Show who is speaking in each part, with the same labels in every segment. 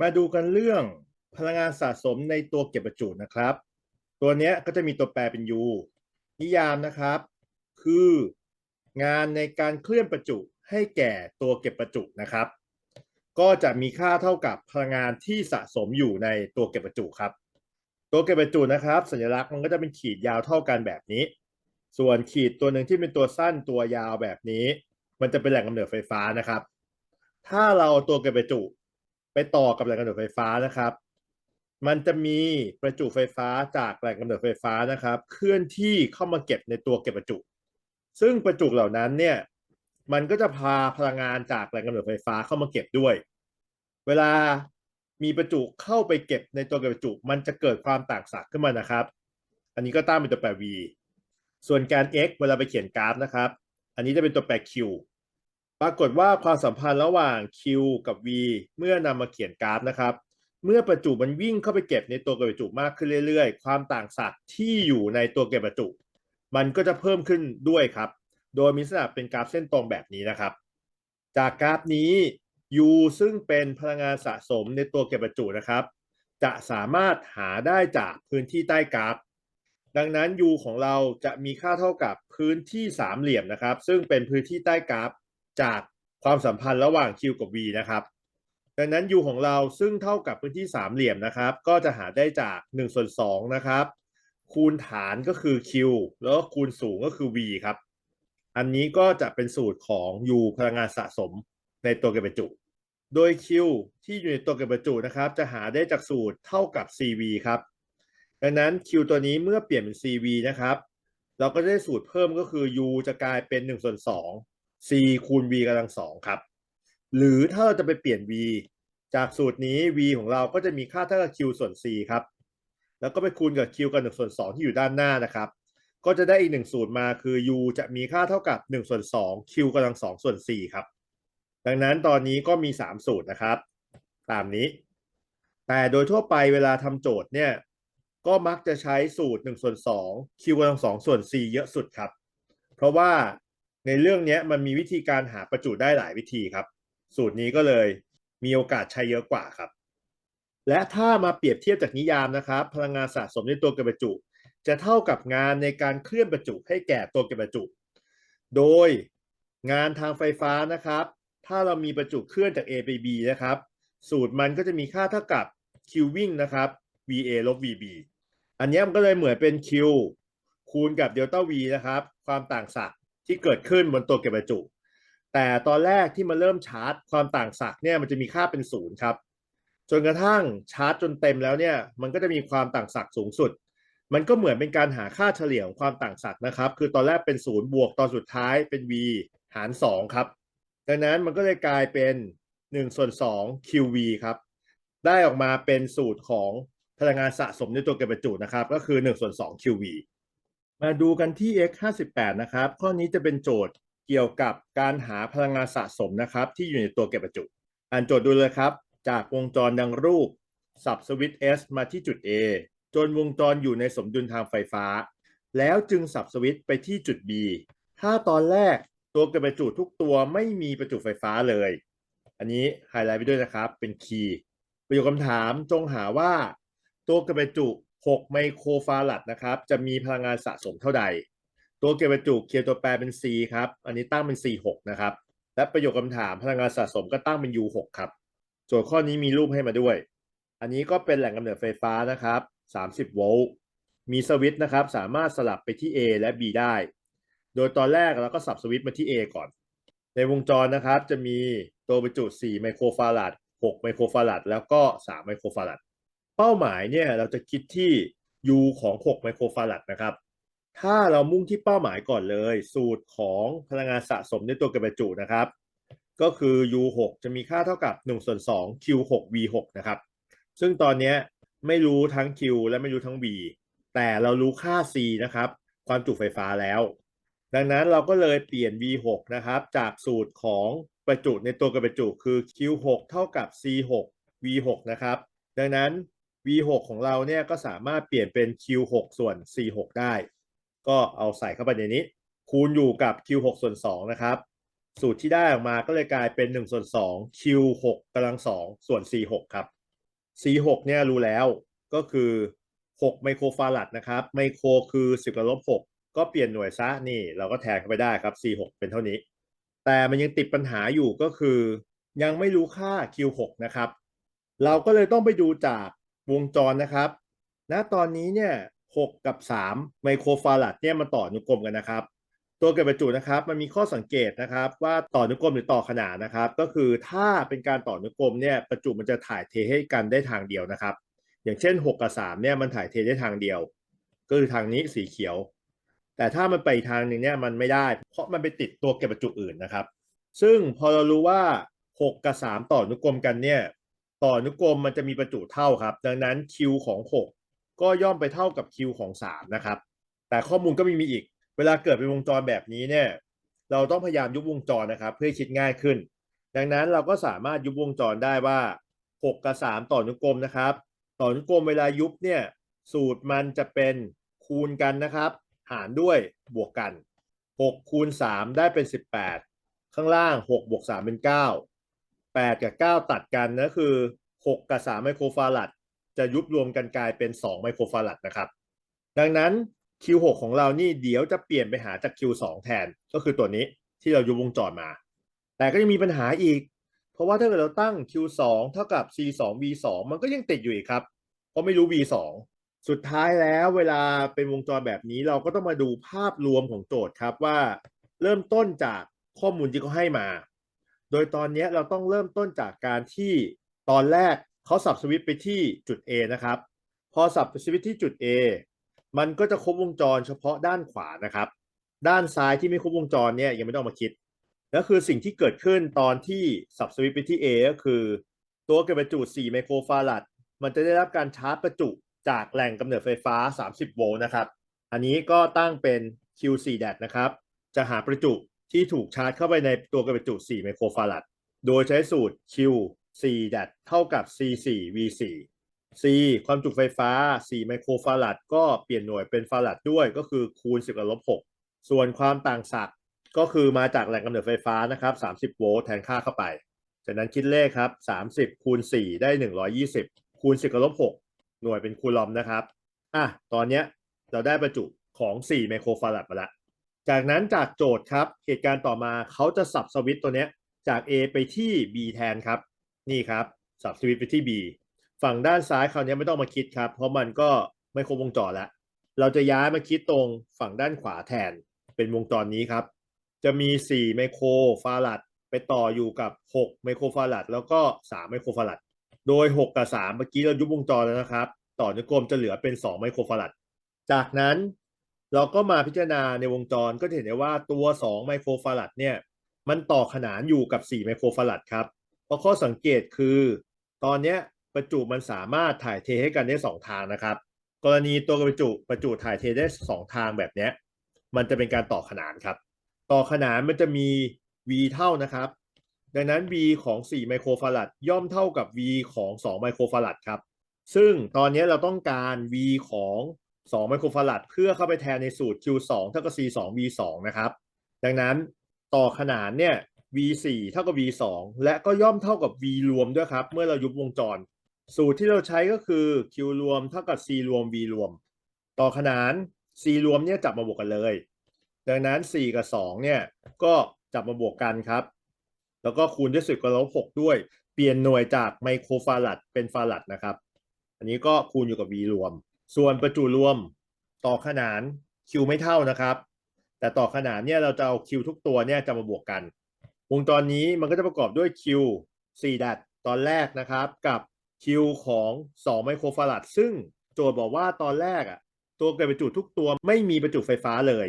Speaker 1: มาดูกันเรื่องพลังงานสะสมในตัวเก็บบรรจุนะครับ ตัวนี้ก็จะมีตัวแปรเป็น U นิยามนะครับ คืองานในการเคลื่อนประจุให้แก่ตัวเก็บประจุนะครับ ก็จะมีค่าเท่ากับพลังงานที่สะสมอยู่ในตัวเก็บประจุครับ ตัวเก็บประจุนะครับ สัญลักษณ์มันก็จะเป็นขีดยาวเท่ากันแบบนี้ ส่วนขีดตัวหนึ่งที่เป็นตัวสั้นตัวยาวแบบนี้ มันจะเป็นแหล่งกำเนิดไฟฟ้านะครับ ถ้าเราตัวเก็บประจุ ไปต่อกับแหล่งกำเนิดไฟฟ้านะครับ มันจะมีประจุไฟฟ้าจากแหล่งกำเนิดไฟฟ้านะครับ เคลื่อนที่เข้ามาเก็บในตัวเก็บประจุ ซึ่งประจุเหล่านั้นเนี่ยมันก็จะพาพลังงานจากแหล่งกำเนิดไฟฟ้าเข้ามาเก็บด้วย เวลามีประจุเข้าไปเก็บในตัวเก็บประจุ มันจะเกิดความต่างศักย์ขึ้นมานะครับ อันนี้ก็ตั้งเป็นตัวแปร v ส่วนการ x เวลาไปเขียนกราฟนะครับ อันนี้จะเป็นตัวแปร q ปรากฏว่าความสัมพันธ์ระหว่าง q กับ v เมื่อนำมาเขียนกราฟนะครับ เมื่อประจุมันวิ่งเข้าไปเก็บในตัวเก็บประจุมากขึ้นเรื่อยๆ ความต่างศักย์ที่อยู่ในตัวเก็บประจุ มันก็จะเพิ่มขึ้นด้วยครับ โดยมีลักษณะเป็นกราฟเส้นตรงแบบนี้นะครับ จากกราฟนี้ U ซึ่งเป็นพลังงานสะสมในตัวเก็บประจุนะครับ จะสามารถหาได้จากพื้นที่ใต้กราฟ ดังนั้น U ของเราจะมีค่าเท่ากับพื้นที่สามเหลี่ยมนะครับ ซึ่งเป็นพื้นที่ใต้กราฟ จากความสัมพันธ์ระหว่าง Q กับ V นะครับ ดังนั้น U ของเราซึ่งเท่ากับพื้นที่สามเหลี่ยมนะครับ ก็จะหาได้จาก1ส่วน2นะครับ คูณฐานก็คือ Q แล้วก็คูณสูงก็คือ V ครับ อันนี้ก็จะเป็นสูตรของ U พลังงานสะสมในตัวเก็บประจุ โดย Q ที่อยู่ในตัวเก็บประจุนะครับ จะหาได้จากสูตรเท่ากับ CV ครับ ดังนั้น Q ตัวนี้เมื่อเปลี่ยนเป็น CV นะครับ เราก็ได้สูตรเพิ่มก็คือ U จะกลายเป็น1ส่วน2 C คูณ V กำลังสองครับ หรือถ้าเราจะไปเปลี่ยน V จากสูตรนี้ V ของเราก็จะมีค่าเท่ากับ Q ส่วน C ครับ แล้วก็ไปคูณกับ Q กับ1ส่วน2ที่อยู่ด้านหน้านะครับ ก็จะได้อีกหนึ่งสูตรมาคือ U จะมีค่าเท่ากับ1ส่วน2 Q กำลัง2ส่วน4ครับ ดังนั้นตอนนี้ก็มี 3 สูตรนะครับ ตามนี้ แต่โดยทั่วไปเวลาทำโจทย์เนี่ย ก็มักจะใช้สูตร1ส่วน2 Q กำลัง2ส่วน C เยอะสุดครับ เพราะว่า ในเรื่องนี้มันมีวิธีการหาประจุได้หลายวิธีครับ สูตรนี้ก็เลยมีโอกาสใช้เยอะกว่าครับ และถ้ามาเปรียบเทียบจากนิยามนะครับ พลังงานสะสมในตัวเก็บประจุ จะเท่ากับงานในการเคลื่อนประจุให้แก่ตัวเก็บประจุ โดยงานทางไฟฟ้านะครับ ถ้าเรามีประจุเคลื่อนจาก A ไป B นะครับ สูตรมันก็จะมีค่าเท่ากับ Q วิ่งนะครับ VA ลบ VB อันนี้มันก็เลยเหมือนเป็น Q คูณกับเดลต้า V นะครับ ความต่างศักย์ ที่เกิดขึ้นบนตัวเก็บประจุ แต่ตอนแรกที่มาเริ่มชาร์จความต่างศักย์เนี่ยมันจะมีค่าเป็นศูนย์ครับจนกระทั่งชาร์จจนเต็มแล้วเนี่ยมันก็จะมีความต่างศักย์สูงสุด มันก็เหมือนเป็นการหาค่าเฉลี่ยของความต่างศักย์นะครับ คือตอนแรกเป็นศูนย์บวกตอนสุดท้ายเป็น v หาร 2 ครับ ดังนั้นมันก็เลยกลายเป็น1ส่วน2 qv ครับ ได้ออกมาเป็นสูตรของพลังงานสะสมในตัวเก็บประจุนะครับ ก็คือ1ส่วน2 qv มาดูกันที่ x 58นะครับ ข้อนี้จะเป็นโจทย์เกี่ยวกับการหาพลังงานสะสมนะครับ ที่อยู่ในตัวเก็บประจุ อ่านโจทย์ดูเลยครับ จากวงจรดังรูป สับสวิตช์ S มาที่จุด A จนวงจรอยู่ในสมดุลทางไฟฟ้า แล้วจึงสับสวิตช์ไปที่จุด B ถ้าตอนแรกตัวเก็บประจุทุกตัวไม่มีประจุไฟฟ้าเลย อันนี้ไฮไลท์ไปด้วยนะครับ เป็นคีย์ประโยคคำถามจงหาว่า ตัวเก็บประจุ 6 ไมโครฟารัดนะครับ จะมีพลังงานสะสมเท่าใด ตัวเก็บประจุเขียนตัวแปรเป็น C ครับ อันนี้ตั้งเป็น C6 นะครับ และประโยคคำถามพลังงานสะสมก็ตั้งเป็น U6 ครับ โจทย์ข้อนี้มีรูปให้มาด้วย อันนี้ก็เป็นแหล่งกำเนิดไฟฟ้านะครับ 30 โวลต์ มีสวิตช์นะครับ สามารถสลับไปที่ A และ B ได้ โดยตอนแรกเราก็สับสวิตช์มาที่ A ก่อน ในวงจรนะครับจะมีตัวบรรจุ 4 ไมโครฟารัด6 ไมโครฟารัดแล้วก็ 3 ไมโครฟารัด เป้าหมายเนี่ยเราจะคิดที่ U ของ 6 ไมโครฟารัดนะครับ ถ้าเรามุ่งที่เป้าหมายก่อนเลย สูตรของพลังงานสะสมในตัวก็บบรรจุนะครับ ก็คือ U6 จะมีค่าเท่ากับ1ส่วน2 Q6V6 นะครับ ซึ่งตอนนี้ไม่รู้ทั้ง Q และไม่รู้ทั้ง V แต่เรารู้ค่า C นะครับ ความจุไฟฟ้าแล้ว ดังนั้นเราก็เลยเปลี่ยน V6 นะครับ จากสูตรของประจุในตัวกระประจุคือ Q6 เท่ากับ C6 V6 นะครับ ดังนั้น V6 ของเราเนี่ยก็สามารถเปลี่ยนเป็น Q6 ส่วน C6 ได้ ก็เอาใส่เข้าไปในนี้ คูณอยู่กับ Q6 ส่วน2นะครับสูตรที่ได้ออกมาก็เลยกลายเป็น1ส่วน2 Q6 กำลัง2ส่วน C6 ครับ C6 เนี่ยรู้แล้วก็คือ 6 ไมโครฟารัดนะครับ ไมโครคือ 10กับลบ6ก็เปลี่ยนหน่วยซะนี่เราก็แทนเข้าไปได้ครับ C6 เป็นเท่านี้ แต่มันยังติดปัญหาอยู่ก็คือ ยังไม่รู้ค่า Q6 นะครับ เราก็เลยต้องไปดูจาก วงจรนะครับ ณ ตอนนี้เนี่ย6กับ3ไมโครฟารัดเนี่ยมันต่ออนุกรมกันนะครับ ตัวเกิดประจุนะครับ มันมีข้อสังเกตนะครับ ว่าต่ออนุกรมหรือต่อขนานนะครับ ก็คือถ้าเป็นการต่ออนุกรมเนี่ยประจุมันจะถ่ายเทให้กันได้ทางเดียวนะครับ อย่างเช่น 6 กับ3เนี่ยมันถ่ายเทได้ทางเดียว ก็คือทางนี้สีเขียว แต่ถ้ามันไปทางหนึ่งเนี่ยมันไม่ได้ เพราะมันไปติดตัวเก็บประจุอื่นนะครับ ซึ่งพอเรารู้ว่า 6 กับ 3 ต่ออนุกรมกันเนี่ย ต่ออนุกรมมันจะมีประจุเท่าครับ ดังนั้น Q ของ 6 ก็ย่อมไปเท่ากับ Q ของ 3 นะครับ แต่ข้อมูลก็มีมีอีก เวลาเกิดเป็นวงจรแบบนี้เนี่ยเราต้องพยายามยุบวงจรนะครับ เพื่อคิดง่ายขึ้น ดังนั้นเราก็สามารถยุบวงจรได้ว่า 6 กับ 3 ต่ออนุกรมนะครับ ต่ออนุกรมเวลายุบเนี่ยสูตรมันจะเป็นคูณกันนะครับ หารด้วยบวกกัน 6 คูณ 3 ได้เป็น 18 ข้างล่าง 6 บวก 3 เป็น 9 8 กับ 9 ตัดกันนะคือ 6 กับ 3 ไมโครฟารัดจะยุบรวมกันกลายเป็น 2 ไมโครฟารัดนะครับ ดังนั้น Q6 ของเรานี่เดี๋ยวจะเปลี่ยนไปหาจาก Q2 แทนก็คือตัวนี้ที่เรายุบวงจรมา แต่ก็ยังมีปัญหาอีก เพราะว่าถ้าเกิดเราตั้ง Q2 เท่ากับ C2 V2 มันก็ยังติดอยู่อีกครับ เพราะไม่รู้ V2 สุดท้ายแล้วเวลาเป็นวงจรแบบนี้เราก็ต้องมาดูภาพรวมของโจทย์ครับว่า เริ่มต้นจากข้อมูลที่เขาให้มา โดยตอนนี้เราต้องเริ่มต้นจากการที่ตอนแรกเขาสับสวิตไปที่จุด A นะครับ พอสับสวิตที่จุด A มันก็จะครบวงจรเฉพาะด้านขวานะครับ ด้านซ้ายที่ไม่ครบวงจรเนี่ยยังไม่ต้องมาคิดแล้วคือสิ่งที่เกิดขึ้นตอนที่สับสวิตไปที่ A ก็คือ ตัวเกิดประจุ 4 ไมโครฟารัดมันจะได้รับการชาร์จประจุจากแหล่งกำเนิดไฟฟ้า 30 โวลต์นะครับ อันนี้ก็ตั้งเป็น Q4 แดดนะครับ จะหาประจุ ที่ถูกชาร์จเข้าไปในตัวกระประจุ4ไมโครฟารัดโดยใช้สูตร Q4 แดดเท่ากับ C4 V4 C ความจุไฟฟ้า 4 ไมโครฟารัดก็เปลี่ยนหน่วยเป็นฟารัดด้วยก็คือคูณ 10กับลบ6ส่วนความต่างศักย์ก็คือมาจากแหล่งกำเนิดไฟฟ้านะครับ 30 โวลต์แทนค่าเข้าไป จากนั้นคิดเลขครับ 30 คูณ 4 ได้ 120 คูณ 10กับลบ6หน่วยเป็นคูลอมนะครับ อะ ตอนเนี้ยเราได้ประจุของ 4 ไมโครฟารัดมาแล้ว จากนั้นจากโจทย์ครับ เหตุการณ์ต่อมาเขาจะสับสวิตตัวเนี้ยจาก A ไปที่ B แทนครับ นี่ครับ สับสวิตไปที่ B ฝั่งด้านซ้ายคราวนี้ไม่ต้องมาคิดครับ เพราะมันก็ไม่ครบวงจรแล้ว เราจะย้ายมาคิดตรงฝั่งด้านขวาแทนเป็นวงจรนี้ครับ จะมี 4 ไมโครฟารัดไปต่ออยู่กับ 6 ไมโครฟารัดแล้วก็ 3 ไมโครฟารัดโดย 6 กับ 3 เมื่อกี้เรายุบวงจรแล้วนะครับ ต่อนุกรมจะเหลือเป็น 2 ไมโครฟารัดจากนั้น เราก็มาพิจารณาในวงจรก็จะเห็นได้ว่าตัว 2 ไมโครฟารัดเนี่ย มันต่อขนานอยู่กับ 4 ไมโครฟารัดครับ เพราะข้อสังเกตคือ ตอนนี้ประจุมันสามารถถ่ายเทให้กันได้ 2 ทางนะครับ กรณีตัวประจุประจุถ่ายเทได้ 2 ทางแบบนี้มันจะเป็นการต่อขนานครับ ต่อขนานมันจะมี V เท่านะครับ ดังนั้น V ของ 4 ไมโครฟารัดย่อมเท่ากับ V ของ 2 ไมโครฟารัดครับ ซึ่งตอนนี้เราต้องการ V ของ 2ไมโครฟารัดเพื่อเข้าไปแทนในสูตร Q2 เท่ากับ C2 V2 นะครับ ดังนั้นต่อขนานเนี่ย V4 เท่ากับ V2 และก็ย่อมเท่ากับ V รวมด้วยครับ เมื่อเรายุบวงจร สูตรที่เราใช้ก็คือ Q รวมเท่ากับ C รวม V รวม ต่อขนาน C รวมเนี่ยจับมาบวกกันเลย ดังนั้น 4 กับ 2 เนี่ยก็จับมาบวกกันครับ แล้วก็คูณด้วย10กับลบ6ด้วย เปลี่ยนหน่วยจากไมโครฟารัดเป็นฟารัดนะครับ อันนี้ก็คูณอยู่กับ V รวม ส่วนประจุรวมต่อขนาน Q ไม่เท่านะครับ แต่ต่อขนานเนี่ยเราจะเอา Q ทุกตัวเนี่ยจะมาบวกกัน วงจรนี้มันก็จะประกอบด้วย Q 4ดัดตอนแรกนะครับกับ Q ของ 2 ไมโครฟารัดซึ่งโจทย์บอกว่าตอนแรกอะตัวเกิดประจุทุกตัวไม่มีประจุไฟฟ้าเลย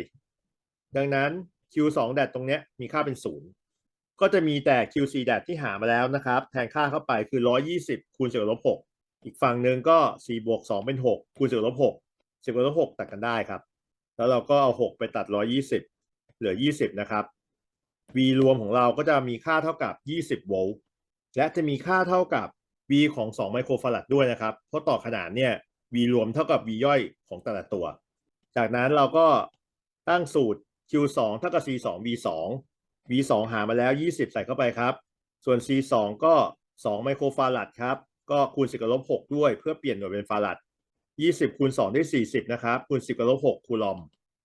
Speaker 1: ดังนั้น Q2 ดัดตรงเนี้ยมีค่าเป็น 0 ก็จะมีแต่ Q4 ดัดที่หามาแล้วนะครับ แทนค่าเข้าไปคือ 120คูณ10ลบ6 อีกฝั่งหนึ่งก็4บวก2เป็น6คูณ10ลบ6 10ลบ6ตัดกันได้ครับ แล้วเราก็เอา6ไปตัด120เหลือ20นะครับ V รวมของเราก็จะมีค่าเท่ากับ20โวลต์และจะมีค่าเท่ากับ V ของ2ไมโครฟารัดด้วยนะครับ เพราะต่อขนานเนี่ย V รวมเท่ากับ V ย่อยของแต่ละตัว จากนั้นเราก็ตั้งสูตร Q2 เท่ากับ C2 V2 V2 หามาแล้ว20ใส่เข้าไปครับ ส่วน C2 ก็2ไมโครฟารัดครับ ก็คูณ10กับลบ6ด้วยเพื่อเปลี่ยนหน่วยเป็นฟารัด20คูณ2ได้40นะครับคูณ10กับลบ6คูลอม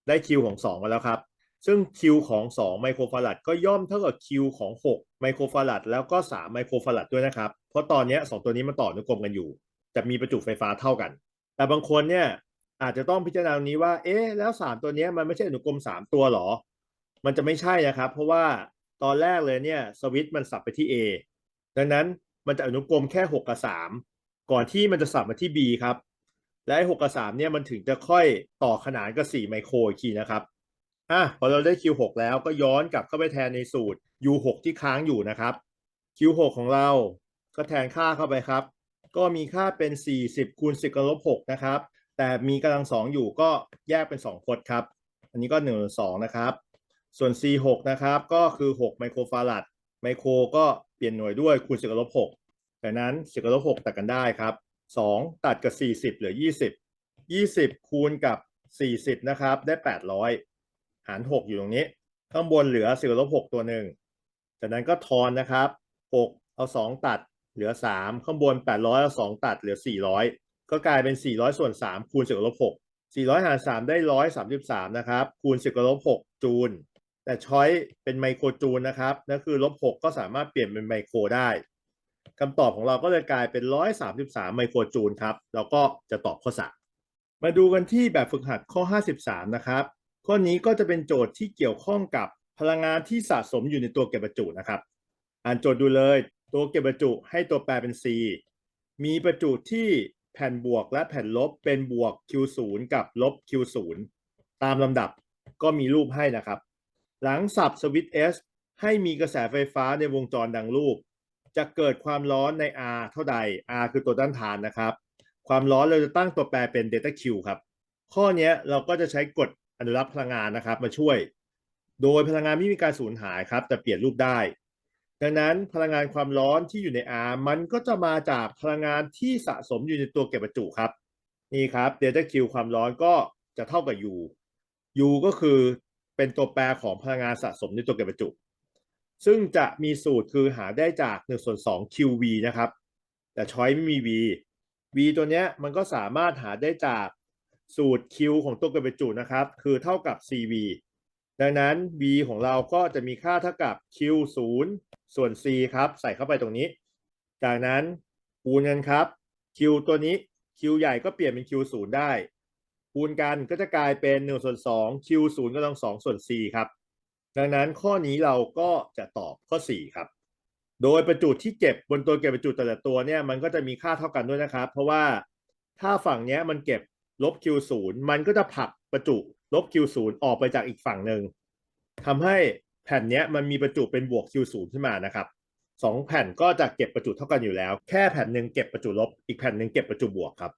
Speaker 1: ได้คิวของ2มาแล้วครับ ซึ่งคิวของ2ไมโครฟารัดก็ย่อมเท่ากับคิวของ6ไมโครฟารัดแล้วก็3ไมโครฟารัดด้วยนะครับ เพราะตอนนี้สองตัวนี้มันต่ออนุกรมกันอยู่ จะมีประจุไฟฟ้าเท่ากัน แต่บางคนเนี่ยอาจจะต้องพิจารณาตรงนี้ว่า เอ๊ะ แล้ว3ตัวนี้มันไม่ใช่อนุกรม3ตัวหรอ มันจะไม่ใช่นะครับ เพราะว่าตอนแรกเลยเนี่ยสวิตช์มันสับไปที่ A ดังนั้น มันจะอนุกรมแค่6กับ3ก่อนที่มันจะสับมาที่ B ครับ และไอ้6กับ3เนี่ยมันถึงจะค่อยต่อขนานกับ4ไมโครอีกทีนะครับอะพอเราได้ Q6 แล้วก็ย้อนกลับเข้าไปแทนในสูตร U6 ที่ค้างอยู่นะครับ Q6 ของเราก็แทนค่าเข้าไปครับ ก็มีค่าเป็น 40คูณ10กับลบ6นะครับ แต่มีกำลังสองอยู่ก็แยกเป็น2พจน์ครับ อันนี้ก็1นึ่งสองนะครับ ส่วน C6 นะครับ ก็คือ 6 ไมโครฟารัด ไมโครก็เปลี่ยนหน่วยด้วยคูณ10กับลบ6ดังนั้น10กับลบ6ตัดกันได้ครับ2ตัดกับ40เหลือ20 20คูณกับ40นะครับได้800หาร6อยู่ตรงนี้ ข้างบนเหลือ10กับลบ6ตัวหนึ่งจากนั้นก็ทอนนะครับ6เอา2ตัดเหลือ3ข้างบน800เอา2ตัดเหลือ400ก็กลายเป็น400ส่วน3คูณ10กับลบ6 400หาร3ได้133นะครับคูณ10กับลบ6จูล แต่ช้อยเป็นไมโครจูลนะครับนั่นคือลบ6ก็สามารถเปลี่ยนเป็นไมโครได้คำตอบของเราก็เลยกลายเป็น133ไมโครจูลครับแล้วก็จะตอบข้อ3มาดูกันที่แบบฝึกหัดข้อ53นะครับข้อนี้ก็จะเป็นโจทย์ที่เกี่ยวข้องกับพลังงานที่สะสมอยู่ในตัวเก็บบรรจุนะครับ อ่านโจทย์ดูเลย ตัวเก็บบรรจุให้ตัวแปรเป็น C มีประจุที่แผ่นบวกและแผ่นลบเป็นบวก Q0 กับลบ Q0 ตามลำดับก็มีรูปให้นะครับ หลังสับสวิตช์ S ให้มีกระแสไฟฟ้าในวงจรดังรูป จะเกิดความร้อนใน R เท่าใด R คือตัวต้านทานนะครับ ความร้อนเราจะตั้งตัวแปรเป็น delta Q ครับ ข้อนี้เราก็จะใช้กฎอนุรักษ์พลังงานนะครับมาช่วย โดยพลังงานไม่มีการสูญหายครับ แต่เปลี่ยนรูปได้ ดังนั้นพลังงานความร้อนที่อยู่ใน R มันก็จะมาจากพลังงานที่สะสมอยู่ในตัวเก็บบรรจุครับ นี่ครับ delta Q ความร้อนก็จะเท่ากับ U U ก็คือ เป็นตัวแปรของพลังงานสะสมในตัวเก็บบรรจุ ซึ่งจะมีสูตรคือหาได้จาก1ส่วน2 QV นะครับ แต่ช้อยไม่มี V V ตัวเนี้ยมันก็สามารถหาได้จากสูตร Q ของตัวเก็บบรรจุนะครับ คือเท่ากับ CV ดังนั้น V ของเราก็จะมีค่าเท่ากับ Q 0ส่วน C ครับ ใส่เข้าไปตรงนี้ จากนั้นคูณกันครับ Q ตัวนี้ Q ใหญ่ก็เปลี่ยนเป็น Q 0ได้ คูณกันก็จะกลายเป็น1ส่วน2 Q 0กำลัง2ส่วน C ครับ ดังนั้นข้อนี้เราก็จะตอบข้อ 4 ครับ โดยประจุที่เก็บบนตัวเก็บบรรจุแต่ละตัวเนี่ยมันก็จะมีค่าเท่ากันด้วยนะครับ เพราะว่าถ้าฝั่งเนี้ยมันเก็บลบ Q 0มันก็จะผลักประจุลบ Q 0ออกไปจากอีกฝั่งหนึ่งทำให้แผ่นเนี้ยมันมีประจุเป็นบวก Q 0ขึ้นมานะครับสองแผ่นก็จะเก็บประจุเท่ากันอยู่แล้ว แค่แผ่นหนึ่งเก็บประจุลบ อีกแผ่นหนึ่งเก็บประจุบวกครับ